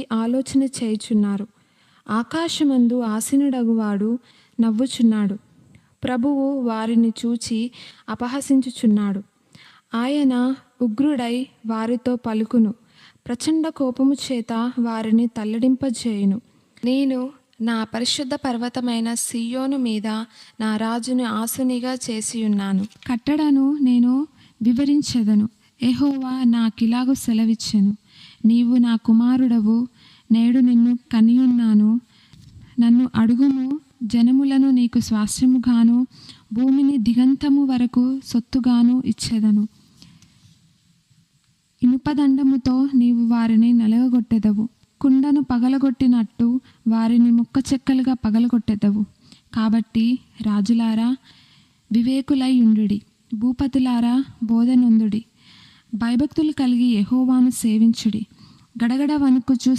విడిపించుటకి ఆలోచన చేయుచున్నారు. ఆకాశమందు ఆసీనుడగువాడు నవ్వుచున్నాడు. ప్రభువు వారిని చూచి అపహసించుచున్నాడు. ఆయన ఉగ్రుడై వారితో పలుకును. ప్రచండ కోపము చేత వారిని తల్లడింపజేయును. నేను నా పరిశుద్ధ పర్వతమైన సియోను మీద నా రాజును ఆసునిగా చేసియున్నాను. కట్టడను నేను వివరించదను. ఎహోవా నాకిలాగు సెలవిచ్చెను. నీవు నా కుమారుడవు. నేడు నిన్ను కనియున్నాను నన్ను అడుగుము. జనములను నీకు స్వాస్థ్యముగాను భూమిని దిగంతము వరకు సొత్తుగాను ఇచ్చేదను. ఇనుపదండముతో నీవు వారిని నలగగొట్టెదవు. కుండను పగలగొట్టినట్టు వారిని ముక్క చెక్కలుగా పగలగొట్టెదవు. కాబట్టి రాజులారా వివేకులై ఉండుడి. భూపతులారా బోధనుందుడి. భయభక్తులు కలిగి యహోవాను సేవించుడి. గడగడ వణుకుచు